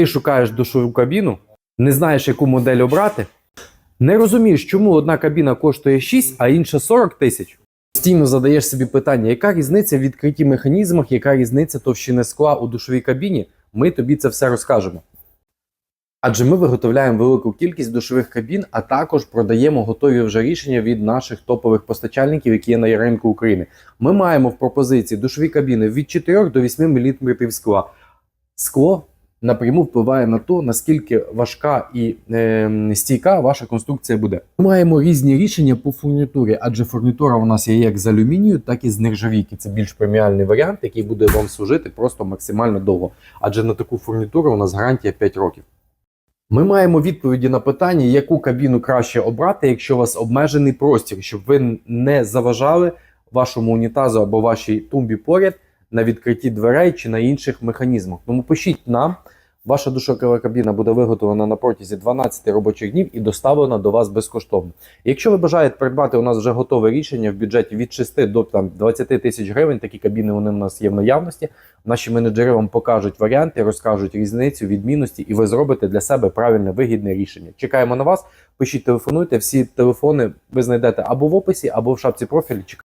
Ти шукаєш душову кабіну, не знаєш, яку модель обрати, не розумієш, чому одна кабіна коштує 6, а інша 40 тисяч. Постійно задаєш собі питання, яка різниця в відкритті механізмах, яка різниця товщини скла у душовій кабіні? Ми тобі це все розкажемо. Адже ми виготовляємо велику кількість душових кабін, а також продаємо готові вже рішення від наших топових постачальників, які є на ринку України. Ми маємо в пропозиції душові кабіни від 4 до 8 мм скла. Скло напряму впливає на те, наскільки важка і е, стійка ваша конструкція буде. Ми маємо різні рішення по фурнітурі, адже фурнітура у нас є як з алюмінію, так і з нержавійки. Це більш преміальний варіант, який буде вам служити просто максимально довго. Адже на таку фурнітуру у нас гарантія 5 років. Ми маємо відповіді на питання, яку кабіну краще обрати, якщо у вас обмежений простір, щоб ви не заважали вашому унітазу або вашій тумбі поряд на відкритті дверей чи на інших механізмах. Тому пишіть нам, ваша душокова кабіна буде виготовлена на протязі 12 робочих днів і доставлена до вас безкоштовно. Якщо ви бажаєте придбати у нас вже готове рішення в бюджеті від 6 до там, 20 тисяч гривень, такі кабіни вони у нас є в наявності. Наші менеджери вам покажуть варіанти, розкажуть різницю, відмінності, і ви зробите для себе правильне вигідне рішення. Чекаємо на вас. Пишіть, телефонуйте. Всі телефони ви знайдете або в описі, або в шапці профілю.